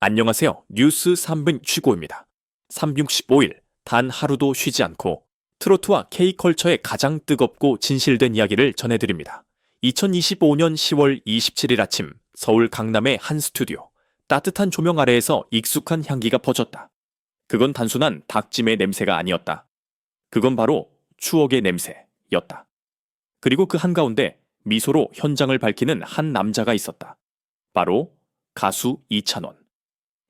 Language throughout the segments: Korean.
안녕하세요. 뉴스 3분 취고입니다. 365일 단 하루도 쉬지 않고 트로트와 K컬처의 가장 뜨겁고 진실된 이야기를 전해드립니다. 2025년 10월 27일 아침 서울 강남의 한 스튜디오. 따뜻한 조명 아래에서 익숙한 향기가 퍼졌다. 그건 단순한 닭찜의 냄새가 아니었다. 그건 바로 추억의 냄새였다. 그리고 그 한가운데 미소로 현장을 밝히는 한 남자가 있었다. 바로 가수 이찬원.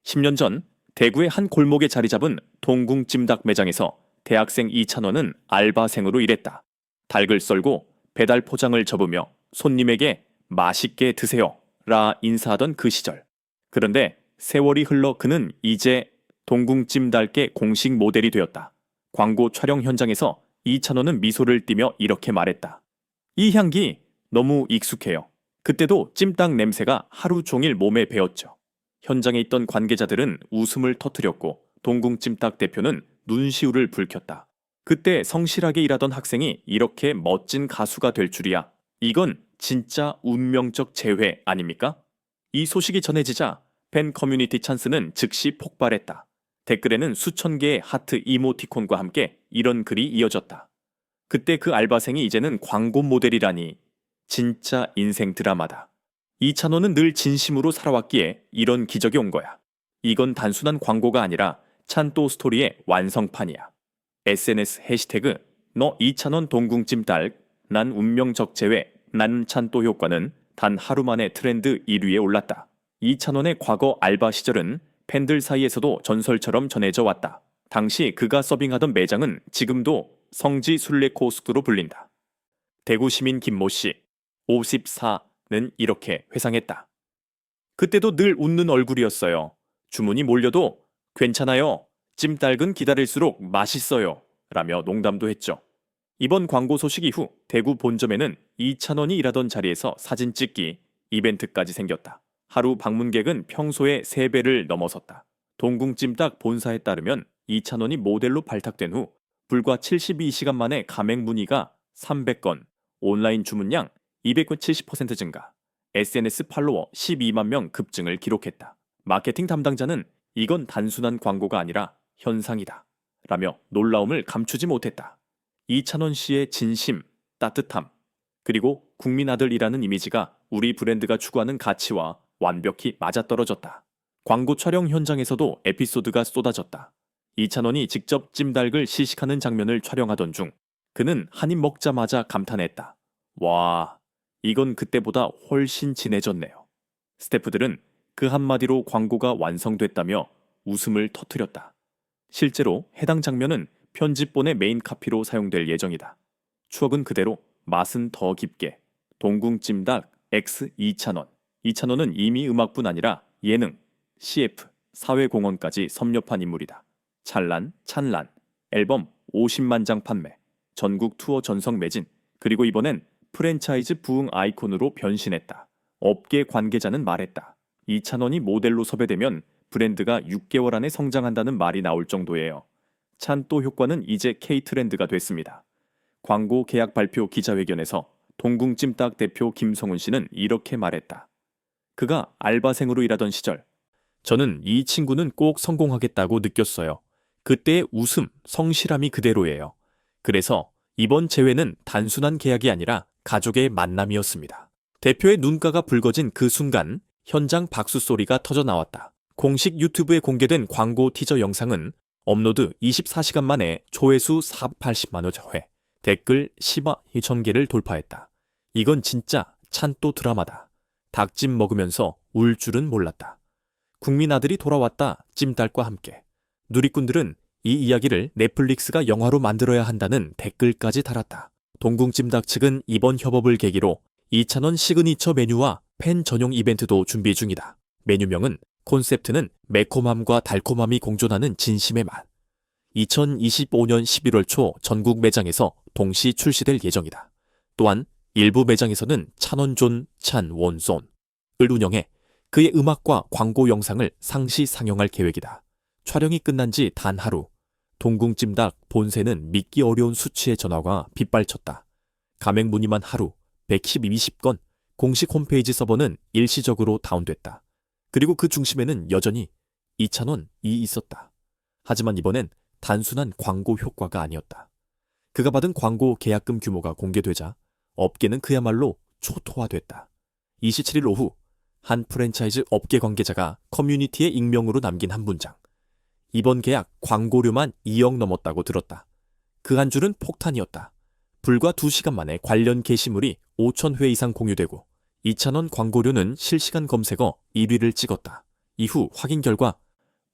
10년 전 대구의 한 골목에 자리 잡은 동궁 찜닭 매장에서 대학생 이찬원은 알바생으로 일했다. 닭을 썰고 배달 포장을 접으며 손님에게 맛있게 드세요 라 인사하던 그 시절. 그런데 세월이 흘러 그는 이제 동궁찜닭의 공식 모델이 되었다. 광고 촬영 현장에서 이찬원은 미소를 띠며 이렇게 말했다. 이 향기 너무 익숙해요. 그때도 찜닭 냄새가 하루 종일 몸에 배었죠. 현장에 있던 관계자들은 웃음을 터뜨렸고 동궁찜닭 대표는 눈시울을 붉혔다. 그때 성실하게 일하던 학생이 이렇게 멋진 가수가 될 줄이야. 이건 진짜 운명적 재회 아닙니까? 이 소식이 전해지자 팬 커뮤니티 찬스는 즉시 폭발했다. 댓글에는 수천 개의 하트 이모티콘과 함께 이런 글이 이어졌다. 그때 그 알바생이 이제는 광고 모델이라니 진짜 인생 드라마다. 이찬호는 늘 진심으로 살아왔기에 이런 기적이 온 거야. 이건 단순한 광고가 아니라 찬또 스토리의 완성판이야. SNS 해시태그 너 이찬원 동궁찜 딸, 난 운명적 재회, 난 찬또 효과는 단 하루 만에 트렌드 1위에 올랐다. 이찬원의 과거 알바 시절은 팬들 사이에서도 전설처럼 전해져 왔다. 당시 그가 서빙하던 매장은 지금도 성지 순례 코스트로 불린다. 대구 시민 김모 씨, 54 는 이렇게 회상했다. 그때도 늘 웃는 얼굴이었어요. 주문이 몰려도 괜찮아요. 찜닭은 기다릴수록 맛있어요. 라며 농담도 했죠. 이번 광고 소식 이후 대구 본점에는 2,000원이 일하던 자리에서 사진 찍기 이벤트까지 생겼다. 하루 방문객은 평소의 3배를 넘어섰다. 동궁찜닭 본사에 따르면 2,000원이 모델로 발탁된 후 불과 72시간 만에 가맹 문의가 300건, 온라인 주문량 270% 증가, SNS 팔로워 12만 명 급증을 기록했다. 마케팅 담당자는 이건 단순한 광고가 아니라 현상이다. 라며 놀라움을 감추지 못했다. 이찬원 씨의 진심, 따뜻함, 그리고 국민 아들이라는 이미지가 우리 브랜드가 추구하는 가치와 완벽히 맞아떨어졌다. 광고 촬영 현장에서도 에피소드가 쏟아졌다. 이찬원이 직접 찜닭을 시식하는 장면을 촬영하던 중 그는 한 입 먹자마자 감탄했다. 와, 이건 그때보다 훨씬 진해졌네요. 스태프들은 그 한마디로 광고가 완성됐다며 웃음을 터뜨렸다. 실제로 해당 장면은 편집본의 메인 카피로 사용될 예정이다. 추억은 그대로 맛은 더 깊게. 동궁찜닭 X 2,000원. 2,000원은 이미 음악뿐 아니라 예능, CF, 사회공헌까지 섭렵한 인물이다. 찬란, 찬란. 앨범 50만 장 판매. 전국 투어 전성 매진. 그리고 이번엔 프랜차이즈 부흥 아이콘으로 변신했다. 업계 관계자는 말했다. 2,000원이 모델로 섭외되면 브랜드가 6개월 안에 성장한다는 말이 나올 정도예요. 찬또 효과는 이제 K 트렌드가 됐습니다. 광고 계약 발표 기자회견에서 동궁찜닭 대표 김성훈 씨는 이렇게 말했다. 그가 알바생으로 일하던 시절, 저는 이 친구는 꼭 성공하겠다고 느꼈어요. 그때의 웃음, 성실함이 그대로예요. 그래서 이번 재회는 단순한 계약이 아니라 가족의 만남이었습니다. 대표의 눈가가 붉어진 그 순간 현장 박수 소리가 터져 나왔다. 공식 유튜브에 공개된 광고 티저 영상은 업로드 24시간 만에 조회수 480만여 회, 댓글 10만 2천 개를 돌파했다. 이건 진짜 찬또 드라마다. 닭찜 먹으면서 울 줄은 몰랐다. 국민 아들이 돌아왔다 찜닭과 함께. 누리꾼들은 이 이야기를 넷플릭스가 영화로 만들어야 한다는 댓글까지 달았다. 동궁찜닭 측은 이번 협업을 계기로 2,000원 시그니처 메뉴와 팬 전용 이벤트도 준비 중이다. 메뉴명은 콘셉트는 매콤함과 달콤함이 공존하는 진심의 맛. 2025년 11월 초 전국 매장에서 동시 출시될 예정이다. 또한 일부 매장에서는 찬원존 찬원손을 운영해 그의 음악과 광고 영상을 상시 상영할 계획이다. 촬영이 끝난 지 단 하루, 동궁찜닭 본세는 믿기 어려운 수치의 전화가 빗발쳤다. 가맹 문의만 하루 120건, 공식 홈페이지 서버는 일시적으로 다운됐다. 그리고 그 중심에는 여전히 2,000원이 있었다. 하지만 이번엔 단순한 광고 효과가 아니었다. 그가 받은 광고 계약금 규모가 공개되자 업계는 그야말로 초토화됐다. 27일 오후 한 프랜차이즈 업계 관계자가 커뮤니티에 익명으로 남긴 한 문장. 이번 계약 광고료만 2억 넘었다고 들었다. 그 한 줄은 폭탄이었다. 불과 2시간 만에 관련 게시물이 5,000회 이상 공유되고 2,000원 광고료는 실시간 검색어 1위를 찍었다. 이후 확인 결과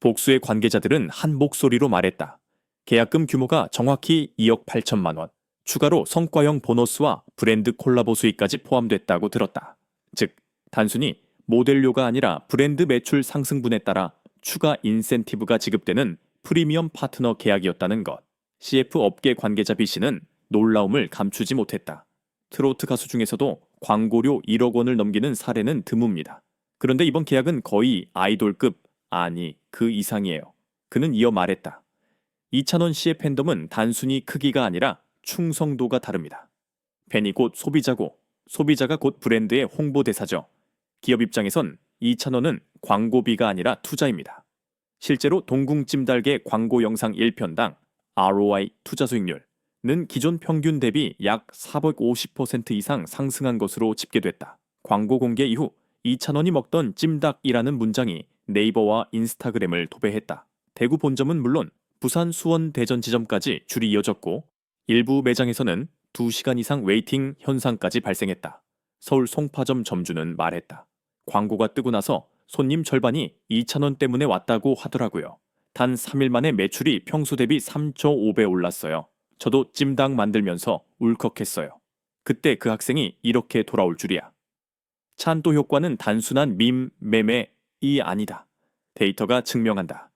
복수의 관계자들은 한 목소리로 말했다. 계약금 규모가 정확히 2억 8천만 원. 추가로 성과형 보너스와 브랜드 콜라보 수익까지 포함됐다고 들었다. 즉, 단순히 모델료가 아니라 브랜드 매출 상승분에 따라 추가 인센티브가 지급되는 프리미엄 파트너 계약이었다는 것. CF 업계 관계자 B씨는 놀라움을 감추지 못했다. 트로트 가수 중에서도 광고료 1억 원을 넘기는 사례는 드뭅니다. 그런데 이번 계약은 거의 아이돌급, 아니, 그 이상이에요. 그는 이어 말했다. 이찬원 씨의 팬덤은 단순히 크기가 아니라 충성도가 다릅니다. 팬이 곧 소비자고, 소비자가 곧 브랜드의 홍보대사죠. 기업 입장에선 이찬원은 광고비가 아니라 투자입니다. 실제로 동궁찜달개 광고 영상 1편당 ROI 투자 수익률은 기존 평균 대비 약 450% 이상 상승한 것으로 집계됐다. 광고 공개 이후 이찬원이 먹던 찜닭이라는 문장이 네이버와 인스타그램을 도배했다. 대구 본점은 물론 부산 수원 대전 지점까지 줄이 이어졌고 일부 매장에서는 2시간 이상 웨이팅 현상까지 발생했다. 서울 송파점 점주는 말했다. 광고가 뜨고 나서 손님 절반이 2,000원 때문에 왔다고 하더라고요. 단 3일 만에 매출이 평소 대비 3.5배 올랐어요. 저도 찜닭 만들면서 울컥했어요. 그때 그 학생이 이렇게 돌아올 줄이야. 찬도 효과는 단순한 밈, 매매이 아니다. 데이터가 증명한다.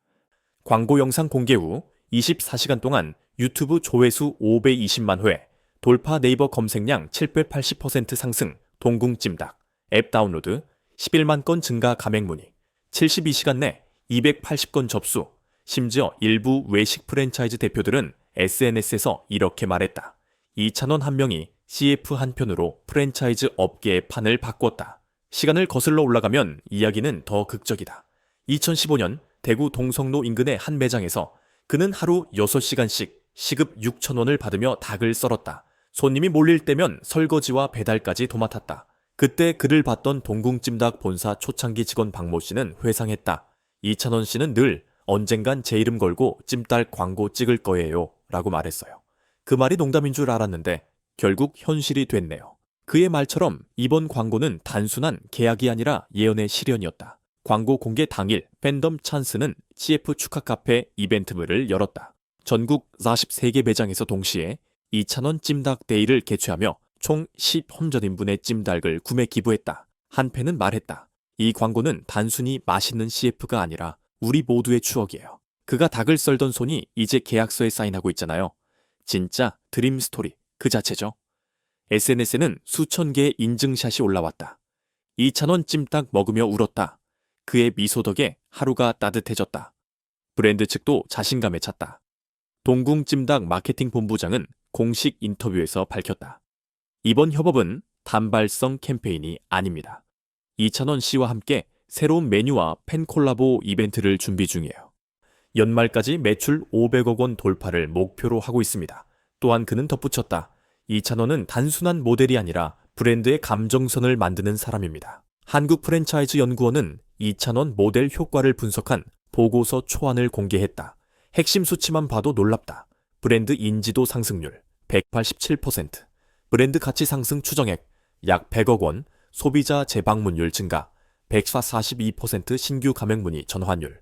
광고 영상 공개 후 24시간 동안 유튜브 조회수 520만 회, 돌파 네이버 검색량 780% 상승, 동궁찜닭, 앱 다운로드, 11만 건 증가 가맹 문의, 72시간 내 280건 접수, 심지어 일부 외식 프랜차이즈 대표들은 SNS에서 이렇게 말했다. 이찬원 한 명이 CF 한 편으로 프랜차이즈 업계의 판을 바꿨다. 시간을 거슬러 올라가면 이야기는 더 극적이다. 2015년 대구 동성로 인근의 한 매장에서 그는 하루 6시간씩 시급 6천원을 받으며 닭을 썰었다. 손님이 몰릴 때면 설거지와 배달까지 도맡았다. 그때 그를 봤던 동궁찜닭 본사 초창기 직원 박모 씨는 회상했다. 이찬원 씨는 늘 언젠간 제 이름 걸고 찜닭 광고 찍을 거예요. 라고 말했어요. 그 말이 농담인 줄 알았는데 결국 현실이 됐네요. 그의 말처럼 이번 광고는 단순한 계약이 아니라 예언의 실현이었다. 광고 공개 당일 팬덤 찬스는 CF 축하 카페 이벤트물을 열었다. 전국 43개 매장에서 동시에 2,000원 찜닭 데이를 개최하며 총 10혼전인분의 찜닭을 구매 기부했다. 한 팬은 말했다. 이 광고는 단순히 맛있는 CF가 아니라 우리 모두의 추억이에요. 그가 닭을 썰던 손이 이제 계약서에 사인하고 있잖아요. 진짜 드림 스토리 그 자체죠. SNS에는 수천 개의 인증샷이 올라왔다. 2,000원 찜닭 먹으며 울었다. 그의 미소 덕에 하루가 따뜻해졌다. 브랜드 측도 자신감에 찼다. 동궁찜닭 마케팅 본부장은 공식 인터뷰에서 밝혔다. 이번 협업은 단발성 캠페인이 아닙니다. 이찬원 씨와 함께 새로운 메뉴와 팬 콜라보 이벤트를 준비 중이에요. 연말까지 매출 500억 원 돌파를 목표로 하고 있습니다. 또한 그는 덧붙였다. 이찬원은 단순한 모델이 아니라 브랜드의 감정선을 만드는 사람입니다. 한국 프랜차이즈 연구원은 이찬원 모델 효과를 분석한 보고서 초안을 공개했다. 핵심 수치만 봐도 놀랍다. 브랜드 인지도 상승률 187%, 브랜드 가치 상승 추정액 약 100억 원, 소비자 재방문율 증가 142% 신규 가맹 문의 전환율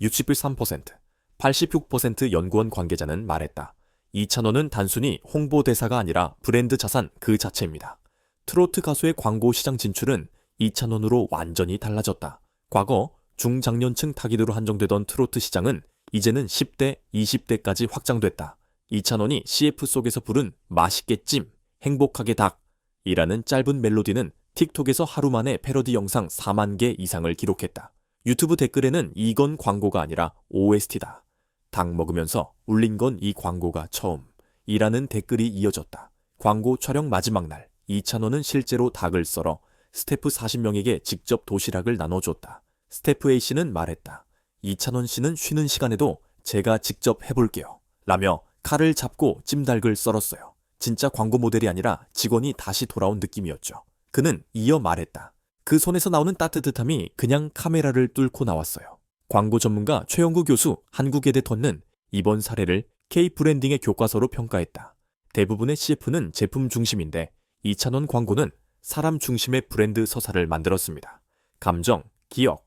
63%, 86% 연구원 관계자는 말했다. 이찬원은 단순히 홍보 대사가 아니라 브랜드 자산 그 자체입니다. 트로트 가수의 광고 시장 진출은 이찬원으로 완전히 달라졌다. 과거 중장년층 타깃으로 한정되던 트로트 시장은 이제는 10대, 20대까지 확장됐다. 이찬원이 CF 속에서 부른 맛있게 찜, 행복하게 닭이라는 짧은 멜로디는 틱톡에서 하루 만에 패러디 영상 4만 개 이상을 기록했다. 유튜브 댓글에는 이건 광고가 아니라 OST다. 닭 먹으면서 울린 건 이 광고가 처음. 이라는 댓글이 이어졌다. 광고 촬영 마지막 날, 이찬원은 실제로 닭을 썰어 스태프 40명에게 직접 도시락을 나눠줬다. 스태프 A씨는 말했다. 이찬원 씨는 쉬는 시간에도 제가 직접 해볼게요. 라며 칼을 잡고 찜닭을 썰었어요. 진짜 광고 모델이 아니라 직원이 다시 돌아온 느낌이었죠. 그는 이어 말했다. 그 손에서 나오는 따뜻함이 그냥 카메라를 뚫고 나왔어요. 광고 전문가 최영구 교수 한국예대 턴는 이번 사례를 K 브랜딩의 교과서로 평가했다. 대부분의 CF는 제품 중심인데 이찬원 광고는 사람 중심의 브랜드 서사를 만들었습니다. 감정, 기억,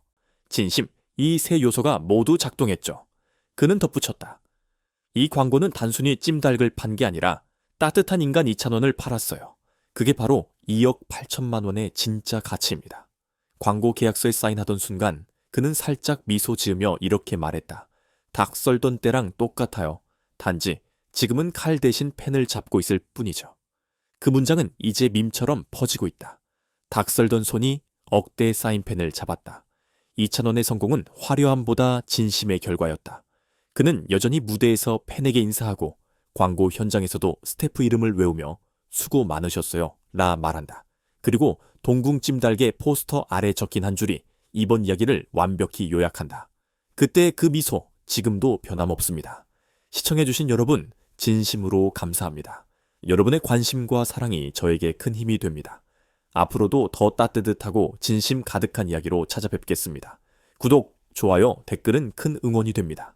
진심, 이 세 요소가 모두 작동했죠. 그는 덧붙였다. 이 광고는 단순히 찜닭을 판 게 아니라 따뜻한 인간 이찬원을 팔았어요. 그게 바로 2억 8천만 원의 진짜 가치입니다. 광고 계약서에 사인하던 순간 그는 살짝 미소 지으며 이렇게 말했다. 닭 썰던 때랑 똑같아요. 단지 지금은 칼 대신 펜을 잡고 있을 뿐이죠. 그 문장은 이제 밈처럼 퍼지고 있다. 닭 썰던 손이 억대의 사인펜을 잡았다. 이찬원의 성공은 화려함보다 진심의 결과였다. 그는 여전히 무대에서 팬에게 인사하고 광고 현장에서도 스태프 이름을 외우며 수고 많으셨어요. 라 말한다. 그리고 동궁찜달개 포스터 아래 적힌 한 줄이 이번 이야기를 완벽히 요약한다. 그때 그 미소, 지금도 변함없습니다. 시청해주신 여러분, 진심으로 감사합니다. 여러분의 관심과 사랑이 저에게 큰 힘이 됩니다. 앞으로도 더 따뜻하고 진심 가득한 이야기로 찾아뵙겠습니다. 구독, 좋아요, 댓글은 큰 응원이 됩니다.